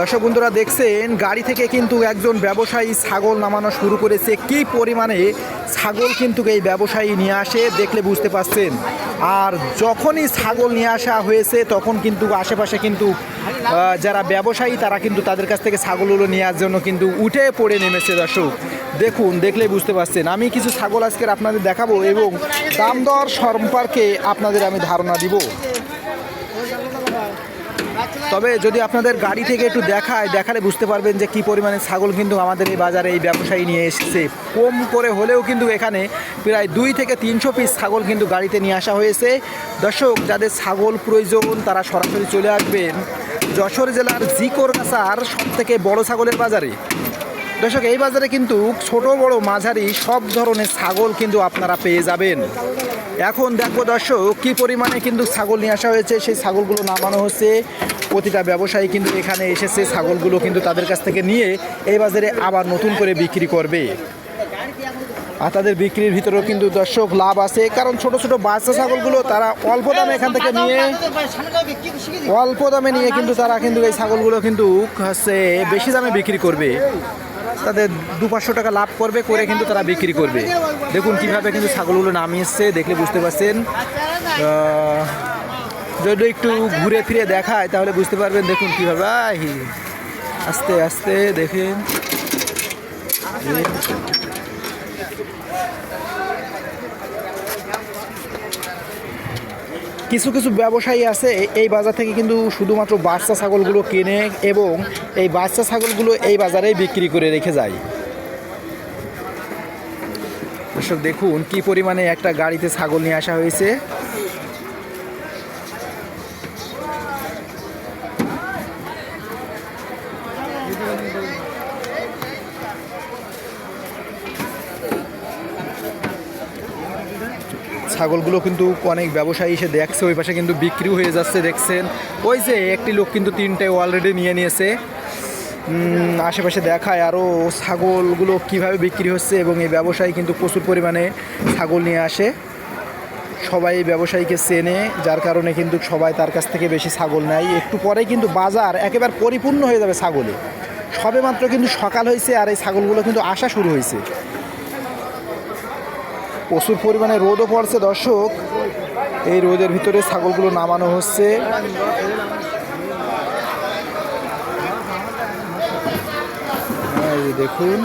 দর্শক বন্ধুরা দেখছেন, গাড়ি থেকে কিন্তু একজন ব্যবসায়ী ছাগল নামানো শুরু করেছে। কি পরিমাণে ছাগল কিন্তু এই ব্যবসায়ী নিয়ে আসে দেখলে বুঝতে পারছেন। আর যখনই ছাগল নিয়ে আসা হয়েছে, তখন কিন্তু আশেপাশে কিন্তু যারা ব্যবসায়ী, তারা কিন্তু তাদের কাছ থেকে ছাগলগুলো নেওয়ার জন্য কিন্তু উঠে পড়ে নেমেছে দর্শক। দেখুন দেখলেই বুঝতে পারছেন। আমি কিছু ছাগল আজকের আপনাদের দেখাবো এবং দাম দর সম্পর্কে আপনাদের আমি ধারণা দিব। তবে যদি আপনাদের গাড়ি থেকে একটু দেখায়, দেখালে বুঝতে পারবেন যে কি পরিমাণে ছাগল কিন্তু আমাদের এই বাজারে এই ব্যবসায়ী নিয়ে এসেছে। কম করে হলেও কিন্তু এখানে প্রায় দুই থেকে তিনশো পিস ছাগল কিন্তু গাড়িতে নিয়ে আসা হয়েছে। দর্শক, যাদের ছাগল প্রয়োজন তারা সরাসরি চলে আসবেন। যশোর জেলার জিকোর কাছার সব থেকে বড় ছাগলের বাজারে। দর্শক, এই বাজারে কিন্তু ছোট, বড় মাঝারি সব ধরনের ছাগল কিন্তু আপনারা পেয়ে যাবেন। এখন দেখব দর্শক, কি পরিমাণে কিন্তু ছাগল নিয়ে আসা হয়েছে, সেই ছাগলগুলো নামানো হচ্ছে। প্রতিটা ব্যবসায়ী কিন্তু এখানে এসেছে, ছাগলগুলো কিন্তু তাদের কাছ থেকে নিয়ে এই বাজারে আবার নতুন করে বিক্রি করবে। আর তাদের বিক্রির ভিতরেও কিন্তু দর্শক লাভ আছে, কারণ ছোট ছোট বাচ্চা ছাগলগুলো তারা অল্প দামে এখান থেকে নিয়ে অল্প দামে নিয়ে কিন্তু তারা কিন্তু এই ছাগলগুলো কিন্তু, হচ্ছে, বেশি দামে বিক্রি করবে। তাদের দু পাঁচশো টাকা লাভ করবে, করে কিন্তু তারা বিক্রি করবে। দেখুন কীভাবে কিন্তু ছাগলগুলো নামিয়ে এসছে, দেখলে বুঝতে পারছেন। যদি একটু ঘুরে ফিরে দেখায় তাহলে বুঝতে পারবেন, দেখুন কীভাবে আস্তে আস্তে দেখেন। কিছু কিছু ব্যবসায়ী আছে এই বাজার থেকে কিন্তু শুধুমাত্র বাচ্চা ছাগলগুলো কিনে এবং এই বাচ্চা ছাগলগুলো এই বাজারেই বিক্রি করে রেখে যায়। দেখুন কি পরিমাণে একটা গাড়িতে ছাগল নিয়ে আসা হয়েছে। ছাগলগুলো কিন্তু অনেক ব্যবসায়ী এসে দেখছে, ওই পাশে কিন্তু বিক্রিও হয়ে যাচ্ছে দেখছেন। ওই যে একটি লোক কিন্তু তিনটে অলরেডি নিয়ে নিয়েছে। আশেপাশে দেখায় আরও ছাগলগুলো কীভাবে বিক্রি হচ্ছে এবং এই ব্যবসায়ী কিন্তু প্রচুর পরিমাণে ছাগল নিয়ে আসে। সবাই ব্যবসায়ীকে চেনে, যার কারণে কিন্তু সবাই তার কাছ থেকে বেশি ছাগল নেয়। একটু পরে কিন্তু বাজার একেবারে পরিপূর্ণ হয়ে যাবে ছাগলে। সবে মাত্র কিন্তু সকাল হয়েছে আর এই ছাগলগুলো কিন্তু আসা শুরু হয়েছে। প্রচুর পরিমাণে রোদও পড়ছে দর্শক। এই রোদের ভিতরে ছাগলগুলো নামানো হচ্ছে। দেখুন।